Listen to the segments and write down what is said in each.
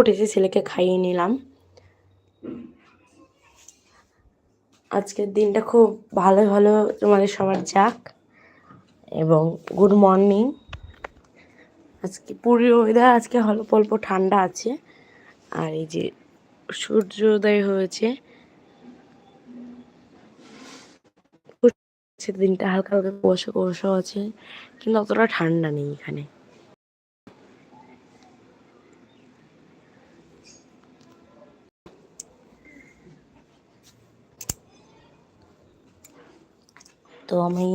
উঠেছে ছেলেকে খাইয়ে নিলাম। আজকের দিনটা খুব ভালো ভালো তোমাদের সবার যাক এবং গুড মর্নিং আজকে পুরী ওয়েদার আজকে অল্প অল্প ঠান্ডা আছে। আর এই যে সূর্যোদয় হয়েছে দিনটা হালকা হালকা কুয়াশা কুয়াশাও আছে, কিন্তু অতটা ঠান্ডা নেই এখানে। তো আমি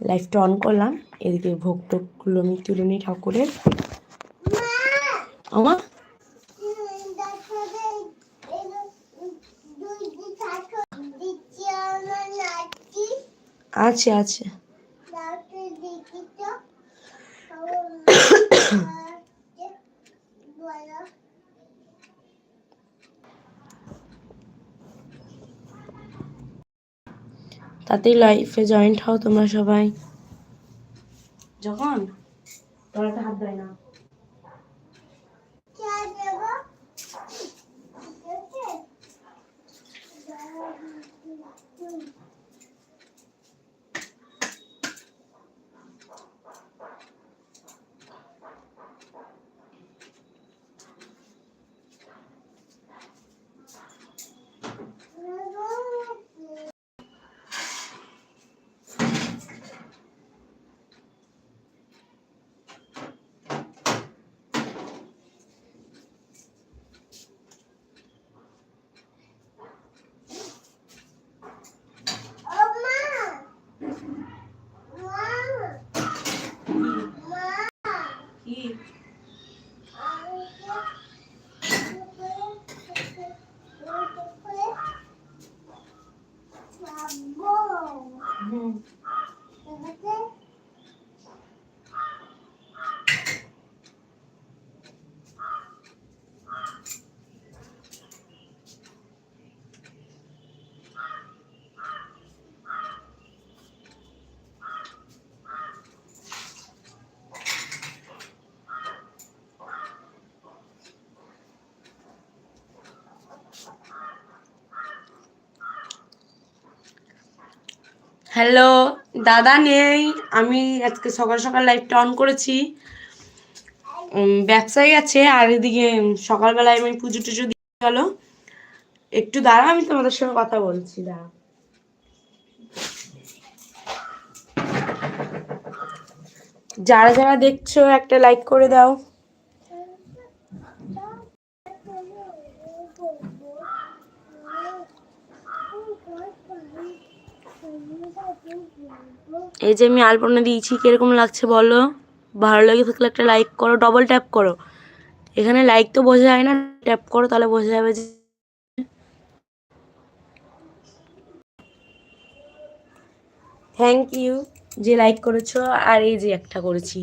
লাইফটা অন করলাম। এদিকে ভোগ টোকগুলো আমি তুলে নিই ঠাকুরের। আমার আছে আছে। তাতেই লাইফে জয়েন্ট হও তোমরা সবাই যখন তোরা তো হাত দেয় না কি হুম হ্যালো, দাদা নেই। আমি আজকে সকাল সকাল লাইটটা অন করেছি। ব্যবসায়ী আছে, আর এদিকে সকালবেলায় আমি পুজো টুজো দিয়ে গেল। একটু দাঁড়া আমি তোমাদের সঙ্গে কথা বলছি দাঁড়া যারা যারা দেখছ, একটা লাইক করে দাও। এই যে আমি আলপনা দিয়েছি, কীরকম লাগছে বলো? ভালো লাগে থাকলে একটা লাইক করো ডবল ট্যাপ করো। এখানে লাইক তো বোঝা যায় না ট্যাপ করো তাহলে বোঝা যাবে যে থ্যাংক ইউ যে লাইক করেছ আর এই যে একটা করেছি।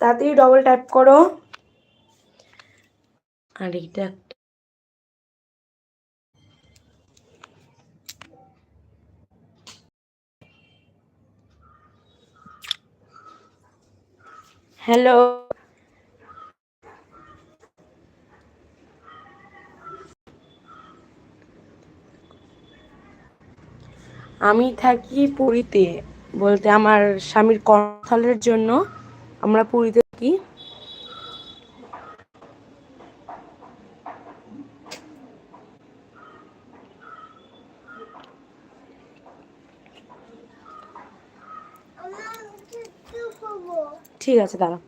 তাড়াতাড়ি ডবল ট্যাপ করো। আর এইটা হ্যালো। আমি থাকি পুরীতে বলতে আমার স্বামীর কর্মস্থলের জন্য। আমরা পুরীতে থাকি ঠিক আছে দাঁড়া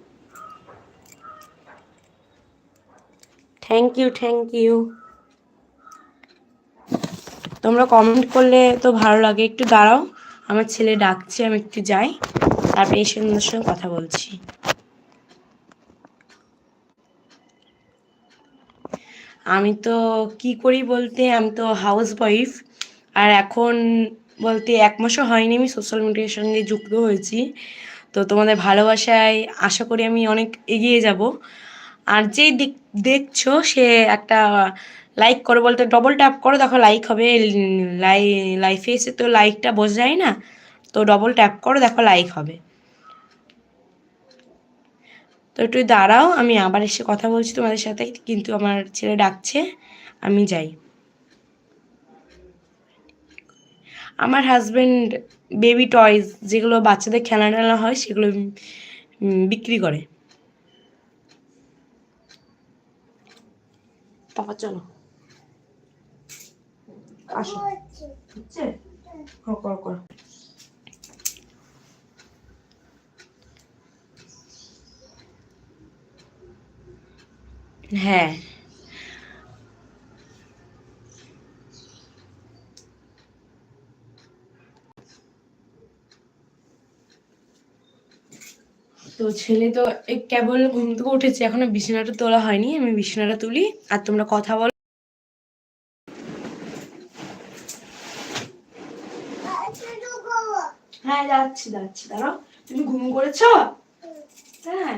থ্যাংক ইউ থ্যাংক ইউ তোমরা কমেন্ট করলে তো ভালো লাগে। একটু দাঁড়াও, আমার ছেলে ডাকছে, আমি একটু যাই। তারপরে এসে তোমাদের সঙ্গে কথা বলছি। আমি তো কি করি বলতে, আমি তো হাউস ওয়াইফ আর এখন বলতে এক মাসও হয়নি, আমি সোশ্যাল মিডিয়ার সঙ্গে যুক্ত হয়েছি। তো তোমাদের ভালোবাসায় আশা করি আমি অনেক এগিয়ে যাব। আর যেই দিক দেখছ, সে একটা লাইক করো বলতে ডবল ট্যাপ করো, দেখো লাইক হবে। লাই লাইফে এসে তো লাইকটা বোঝা যায় না। তো ডবল ট্যাপ করো, দেখো লাইক হবে। তো একটু দাঁড়াও, আমি আবার এসে কথা বলছি তোমাদের সাথে, কিন্তু আমার ছেলে ডাকছে, আমি যাই। আমার হাজব্যান্ড বেবি টয়স যেগুলো বাচ্চাদের খেলা টেলা হয় সেগুলো বিক্রি করে। পাপা চলো। আসো। হ্যাঁ। তো ছেলে তো কেবল ঘুম থেকে উঠেছে, এখনও বিছানাটা তোলা হয়নি, আমি বিছানাটা তুলি আর তোমরা কথা বলো। হ্যাঁ যাচ্ছি যাচ্ছি, দাঁড়াও। তুমি ঘুম করেছ? হ্যাঁ।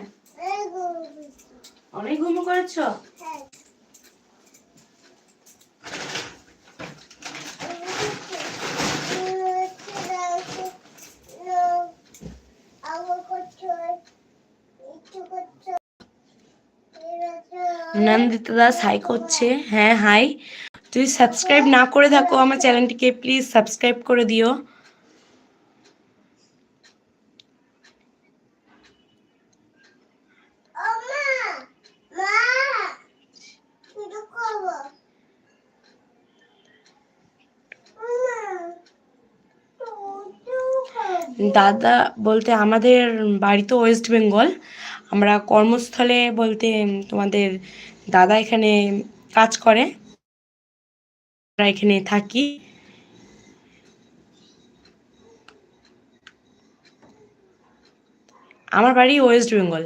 অনেক ঘুম করেছ? নন্দিতা দাস হাই করছে। হ্যাঁ হাই যদি সাবস্ক্রাইব না করে থাকো আমার চ্যানেলটিকে প্লিজ সাবস্ক্রাইব করে দিও। দাদা বলতে আমাদের বাড়ি তো ওয়েস্ট বেঙ্গল আমরা কর্মস্থলে বলতে তোমাদের দাদা এখানে কাজ করে। আমরা এখানে থাকি। আমার বাড়ি ওয়েস্ট বেঙ্গল।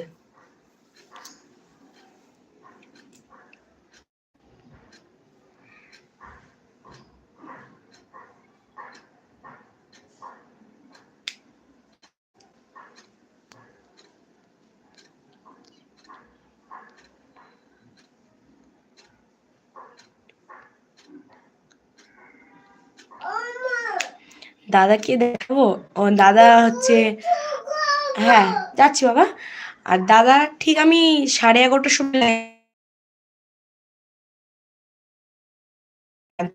দাদাকে দেখাবো? ও দাদা হচ্ছে হ্যাঁ যাচ্ছি বাবা। আর দাদা ঠিক আমি সাড়ে এগারোটার সময়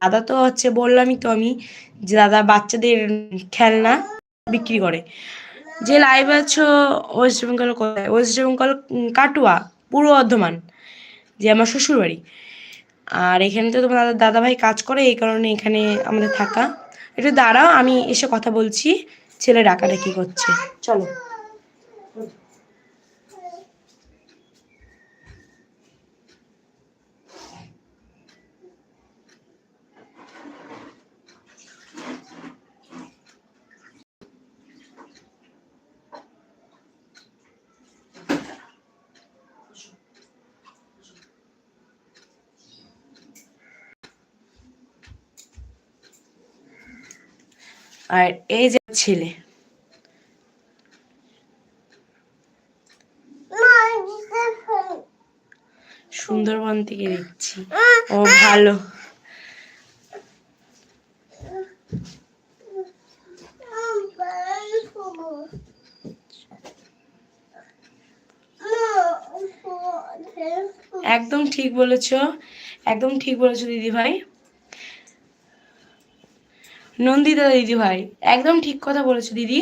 দাদা তো হচ্ছে বললামই তো আমি যে দাদা বাচ্চাদের খেলনা বিক্রি করে। যে লাইভ আছো ওয়েস্ট বেঙ্গল কোথায়? ওয়েস্ট বেঙ্গল কাটুয়া, পূর্ব বর্ধমান, যে আমার শ্বশুর বাড়ি আর এখানে তো তোমার দাদা, দাদাভাই কাজ করে, এই কারণে এখানে আমাদের থাকা। একটু দাঁড়াও আমি এসে কথা বলছি ছেলে ডাকাডাকি করছে? চলো। আর এই যে ছেলে। সুন্দরবন থেকে দেখছি। ও ভালো। একদম ঠিক বলেছ, একদম ঠিক বলেছ দিদি ভাই নন্দিতা দিদি ভাই একদম ঠিক কথা বলেছ দিদি।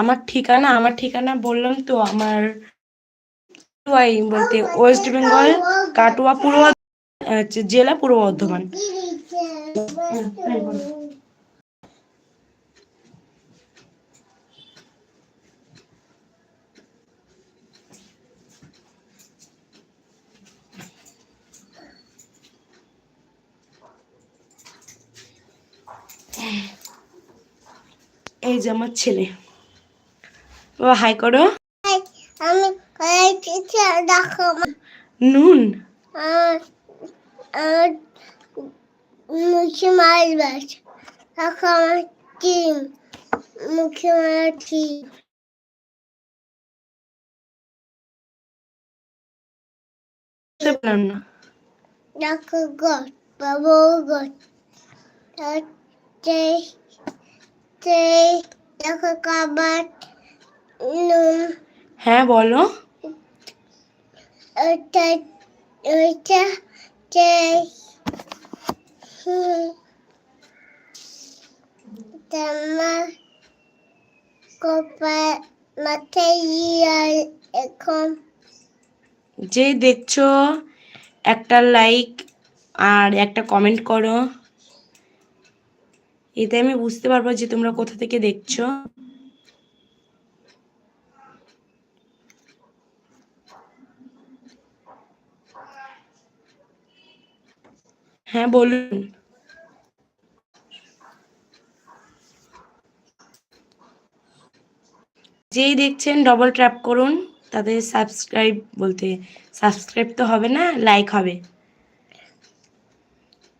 আমার ঠিকানা আমার ঠিকানা বললাম তো আমার বলতে ওয়েস্ট বেঙ্গল কাটুয়া পূর্ব জেলা পূর্ব বর্ধমান। এই যে আমার ছেলে। ও হাই করো। আমি নুন। মুখে মারবাস আমার টিম মুখে মারা টিম না। দেখো গছ বাবু গছ। তাতে সেই দেখো নুন হ্যাঁ বলো। ওটা ওইটা সেই। হুম। তোমার কপাল মাথায় ইয়ার এখন যে দেখছ একটা লাইক আর একটা কমেন্ট করো। এতে আমি বুঝতে পারব যে তোমরা কোথা থেকে দেখছ। হ্যাঁ বলুন। যেই দেখছেন ডবল ট্র্যাপ করুন। তাদের সাবস্ক্রাইব বলতে সাবস্ক্রাইব তো হবে না লাইক হবে।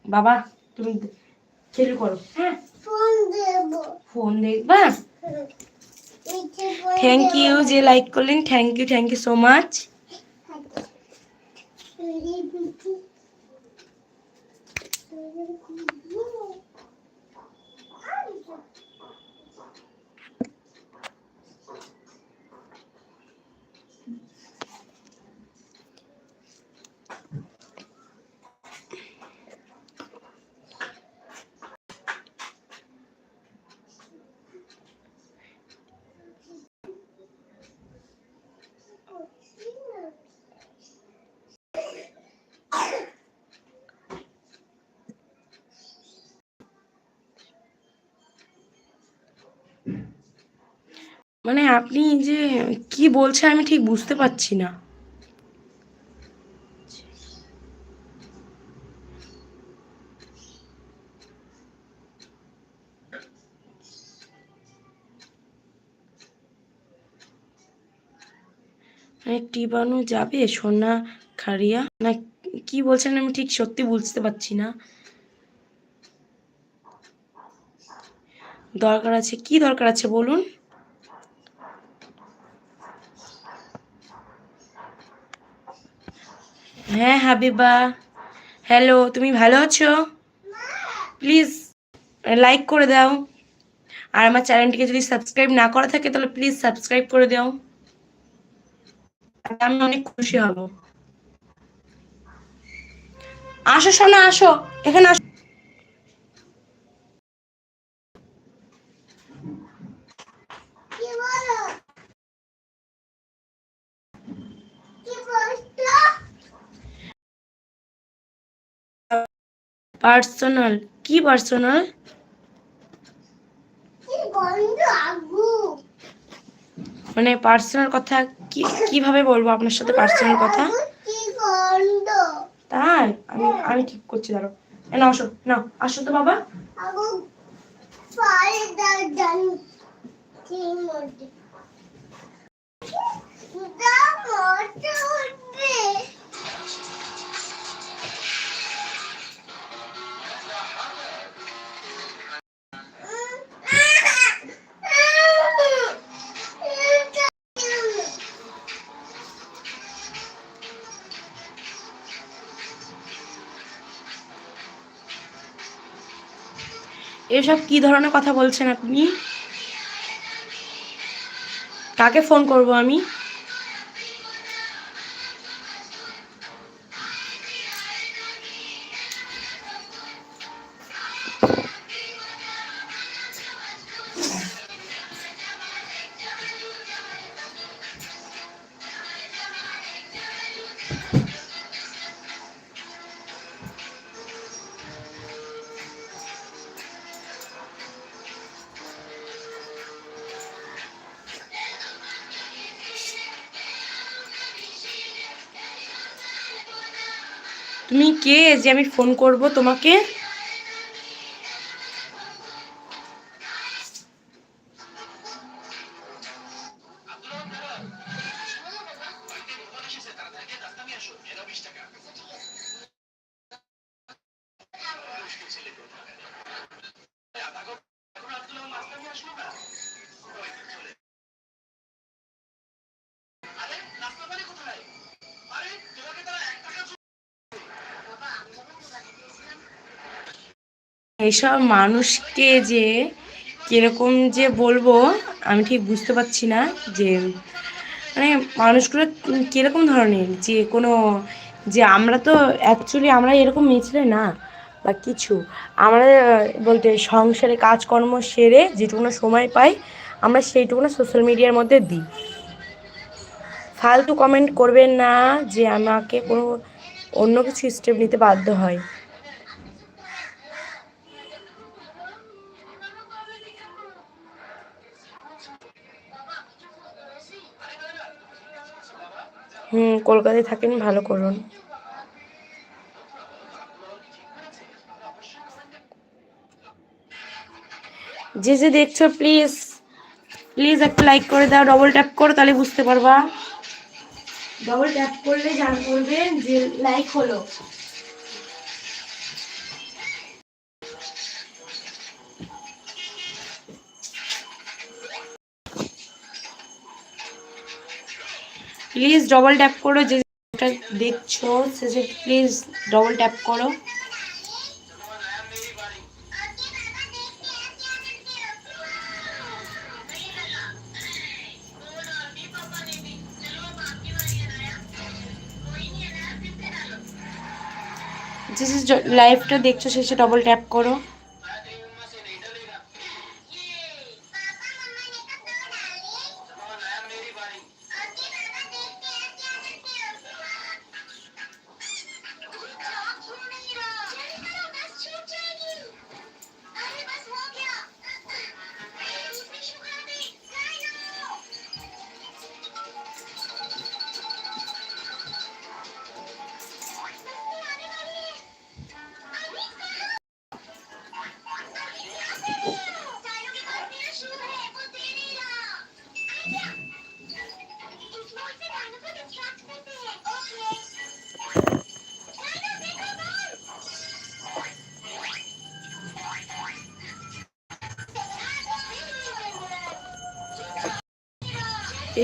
বাবা, তুমি খেলু করো হ্যাঁ ফোন দেখবা থ্যাংক ইউ যে লাইক করলেন thank you thank you so much মানে আপনি যে কি বলছেন আমি ঠিক বুঝতে পারছি না। মানে টিবানু যাবে সোনা খারিয়া? না কি বলছেন আমি ঠিক সত্যি বুঝতে পারছি না। দরকার আছে কি দরকার আছে বলুন? হ্যাঁ হাবিবা। হ্যালো তুমি ভালো আছো? প্লিজ লাইক করে দাও। আর আমার চ্যানেলটিকে যদি সাবস্ক্রাইব না করা থাকে, তাহলে প্লিজ সাবস্ক্রাইব করে দাও। আমি অনেক খুশি হব। আসো, সোনা, আসো। এখানে আসো কি বলো কি বলছো পার্সোনাল? কি পার্সোনাল? মানে পার্সোনাল কথা কি কীভাবে বলব আপনার সাথে পার্সোনাল কথা? তাই? আমি আমি ঠিক করছি দাঁড়ো না আসো না আসো তো বাবা। এসব কি ধরনের কথা বলছেন আপনি? কাকে ফোন করব আমি? কে যে আমি ফোন করব তোমাকে? এসব মানুষকে যে কীরকম যে বলব, আমি ঠিক বুঝতে পারছি না যে মানে মানুষগুলো কীরকম ধরনের? যে কোনো, যে আমরা তো অ্যাকচুয়ালি আমরা এরকম মিছিলে না, বা কিছু। আমরা বলতে সংসারে কাজকর্ম সেরে যেটুকুনো সময় পাই, আমরা সেইটুকুনো সোশ্যাল মিডিয়ার মধ্যে দিই। ফালতু কমেন্ট করবেন না যে আমাকে কোনো অন্য কিছু স্টেপ নিতে বাধ্য হয়। হুম, কলকাতায় থাকেন, ভালো করুন। যে যে দেখছ প্লিজ প্লিজ একটা লাইক করে দাও ডবল ট্যাপ করো, তাহলে বুঝতে পারবা। ডবল ট্যাপ করলে জান করবেন যে লাইক হলো। প্লিজ ডবল ট্যাপ করো, যে দেখছ, সে প্লিজ ডবল ট্যাপ করো। যে লাইভটা দেখছ, সে ডবল ট্যাপ করো।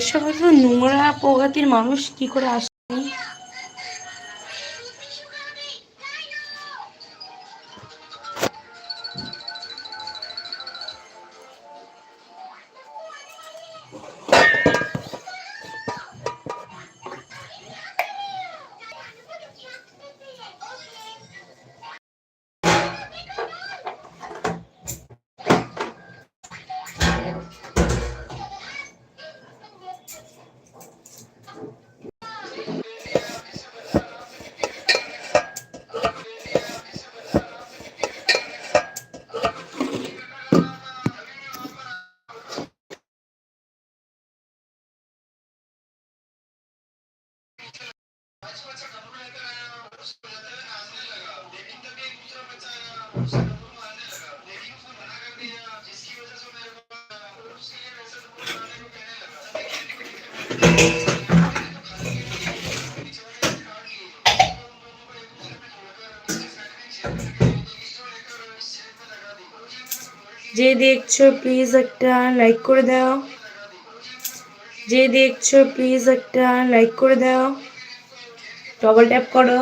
এসব নোংরা প্রগতির মানুষ কি করে আসেনি যে দেখছ প্লিজ একটা লাইক করে দাও। যে দেখছ প্লিজ একটা লাইক করে দাও। ডবল ট্যাপ করো।